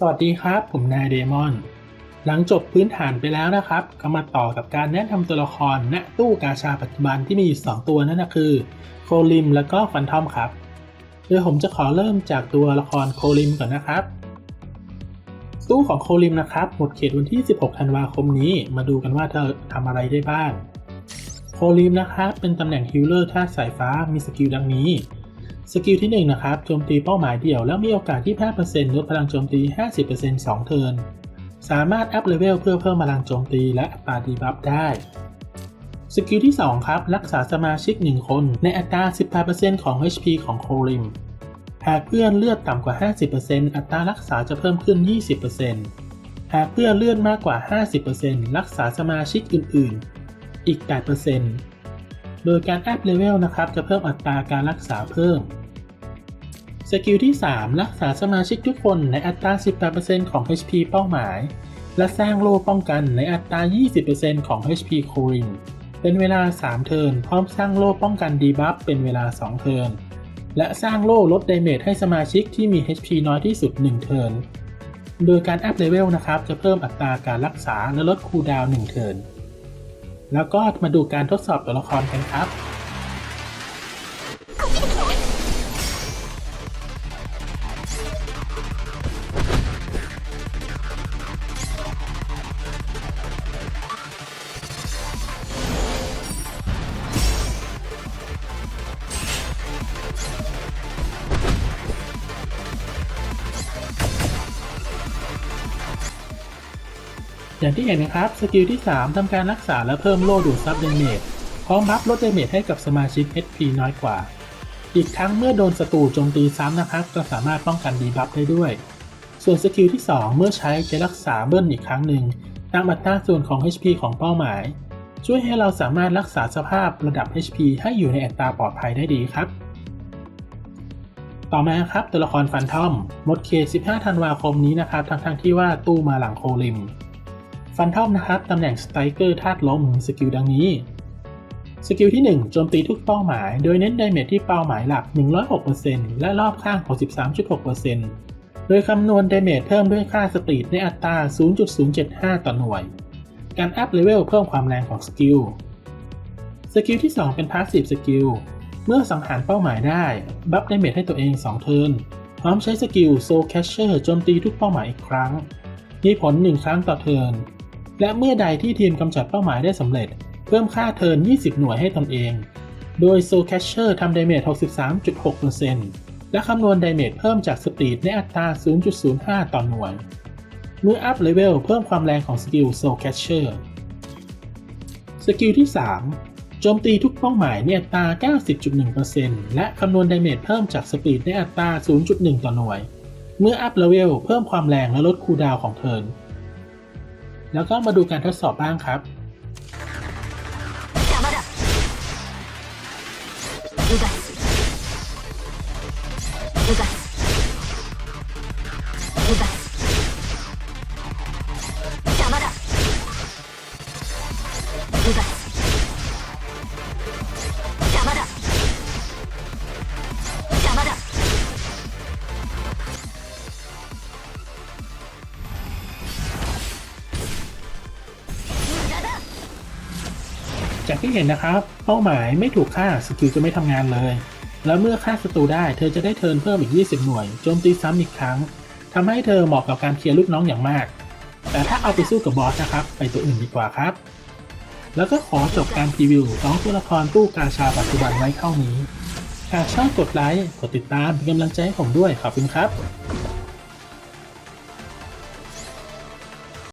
สวัสดีครับ ผมนายเดมอน หลังจบพื้นฐานไปแล้วนะครับ ก็มาต่อกับการแนะนำตัวละครณตู้กาชาปัจจุบันที่มีอยู่2ตัวนั่นก็คือ โคลิมแล้วก็ฟันทอมครับ โดยผมจะขอเริ่มจากตัวละครโคลิมก่อนนะครับ ตู้ของโคลิมนะครับ หมดเขตวันที่ 16 ธันวาคมนี้ มาดูกันว่าเธอทำอะไรได้บ้าง โคลิมนะครับ เป็นตำแหน่งฮิลเลอร์ธาตุสายฟ้า มีสกิลดังนี้ สกิลที่ 1 นะครับโจมตีเป้าหมายเดี่ยว แล้วมีโอกาสที่ 5%ลดพลังโจมตี 50% 2 เทิร์น สามารถอัพเลเวลเพื่อเพิ่มพลังโจมตีและอัตราดีบัฟได้ สกิลที่ 2 ครับ รักษาสมาชิก 1 คนในอัตรา 18%ของ HP ของโคลิม หากเพื่อนเลือดต่ำกว่า 50%อัตรารักษาจะเพิ่มขึ้น 20%หากเพื่อนเลือดมากกว่า 50%รักษาสมาชิกอื่น ๆ อีก 8% โดยการอัพเลเวลนะครับจะเพิ่มอัตราการรักษาเพิ่ม สกิลที่ 3 รักษาสมาชิกทุกคนในอัตรา 18%ของ HP เป้าหมาย และสร้างโล่ป้องกันในอัตรา 20%ของ HP โครินเป็นเวลา 3 เทิร์นพร้อมสร้างโล่ป้องกันดีบัฟเป็นเวลา 2 เทิร์นและสร้างโล่ลดเดเมจให้สมาชิกที่มี HP น้อยที่สุด 1 เทิร์นโดยการอัพเลเวลนะครับจะเพิ่มอัตราการรักษาและลดคูลดาวน์1เทิร์น แล้วก็มาดูการทดสอบตัวละครกันครับ อย่างที่เห็นนะครับ สกิลที่ 3ทำการรักษาและเพิ่มโล่ดูดซับเดเมจพร้อมบัฟลดเดเมจให้กับสมาชิก HP น้อยกว่า อีกทั้งเมื่อโดนศัตรูโจมตีซ้ำนะครับ ก็สามารถป้องกันดีบัฟได้ด้วย ส่วนสกิลที่ 2 เมื่อใช้จะรักษาเบิ้ลอีกครั้งหนึ่งตามอัตราส่วนของ HP ของเป้าหมาย ช่วยให้เราสามารถรักษาสภาพระดับ HP ให้อยู่ในอัตราปลอดภัยได้ดีครับต่อมาครับตัวละครฟันทอมหมดเขต 15 ธันวาคมนี้นะครับ ทั้งทงๆที่ว่าตู้มาหลังโคลิม ฟันทอมนะครับตำแหน่งสไตรเกอร์ธาตุลมสกิลดังนี้ สกิลที่ 1 โจมตีทุกเป้าหมาย โดยเน้นดเมจที่เป้าหมายหลัก 106%และรอบข้าง 63.6%โดยคำนวณดเมจเพิ่มด้วยค่าสตีดในอัตรา 0.075 ต่อหน่วย การอัพเลเวลเพิ่มความแรงของสกิล สกิลที่ 2 เป็นพาสซีฟสกิล เมื่อสังหารเป้าหมายได้ บัฟดเมจให้ตัวเอง 2 เทิร์น พร้อมใช้สกิลโซแคชเชอร์โจมตีทุกเป้าหมายอีกครั้ง มีผล 1 ครั้งต่อเทิร์น และเมื่อใดที่ทีมกำจัดเป้าหมายได้สำเร็จ เพิ่มค่าเทิร์น 20 หน่วยให้ตนเอง โดย Soul Catcher ทำดาเมจ 63.6%และคำนวณดาเมจเพิ่มจากสปีดในอัตรา 0.05 ต่อหน่วย เมื่ออัพเลเวลเพิ่มความแรงของสกิล Soul Catcher สกิลที่ 3 โจมตีทุกเป้าหมายในอัตรา 90.1%และคำนวณดาเมจเพิ่มจากสปีดในอัตรา 0.1 ต่อหน่วย เมื่ออัพเลเวลเพิ่มความแรงและลดคูลดาวของเทิร์น แล้วก็มาดูการทดสอบบ้างครับ จากที่เห็นนะครับ เป้าหมายไม่ถูกฆ่าสกิลจะไม่ทำงานเลย แล้วเมื่อฆ่าศัตรูได้เธอจะได้เทิร์นเพิ่มอีก 20 หน่วยโจมตีซ้ำอีกครั้งทำให้เธอเหมาะกับการเคลียร์ลูกน้องอย่างมาก แต่ถ้าเอาไปสู้กับบอสนะครับ ไปตัวอื่นดีกว่าครับ แล้วก็ขอจบการพรีวิวสองตัวละครตู้กาชาปัจจุบันไว้เท่านี้หากชอบกดไลค์ กดติดตามเป็นกำลังใจให้ผมด้วยขอบคุณครับ